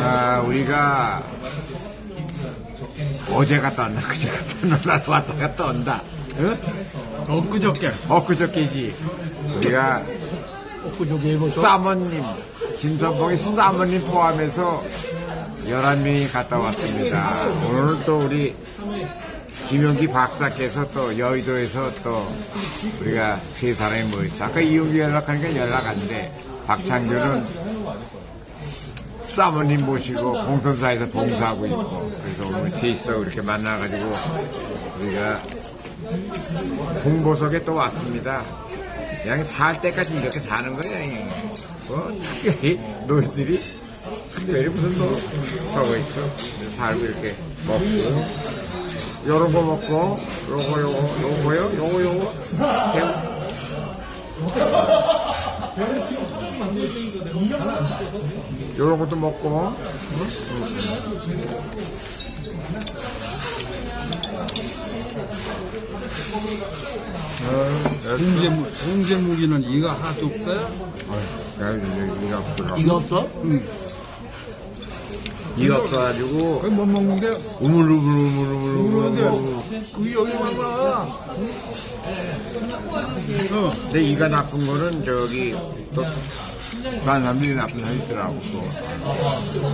아, 우리가 어제 갔다 왔나 그제 갔다 왔나 왔다 갔다 온다. 응? 엊그저께. 엊그저께지. 우리가 엊그저께 일본 사모님, 김선봉의 사모님 포함해서 11명이 갔다 왔습니다. 오늘은 또 우리 김용기 박사께서 또 여의도에서 또 우리가 세 사람이 모였어. 아까 이용기 연락하니까 연락 안 돼. 박창규는 사모님 모시고 공선사에서 봉사하고 있고 그래서 오늘 셋이서 이렇게 만나가지고 우리가 홍보석에 또 왔습니다. 그냥 살 때까지 이렇게 사는 거야. 뭐 특별히 너희들이 특별히 무슨 뭐 저거 있어. 살고 이렇게 먹고 요런 거 먹고 요거 요거 요거요 요거 요거 요런 것도 먹고 어, 홍제무, 홍제무기는 이가 하도 없어요? 야, 이거 이가 없구나. 이가 없어? 응. 이가 없어가지고 그게 못 먹는데? 우물우물우물우물우물. 그게 여기 와봐. 어. 근데 이가 나쁜 거는 저기 또 다른 사람들이 나쁜 사람이 있더라고. 또.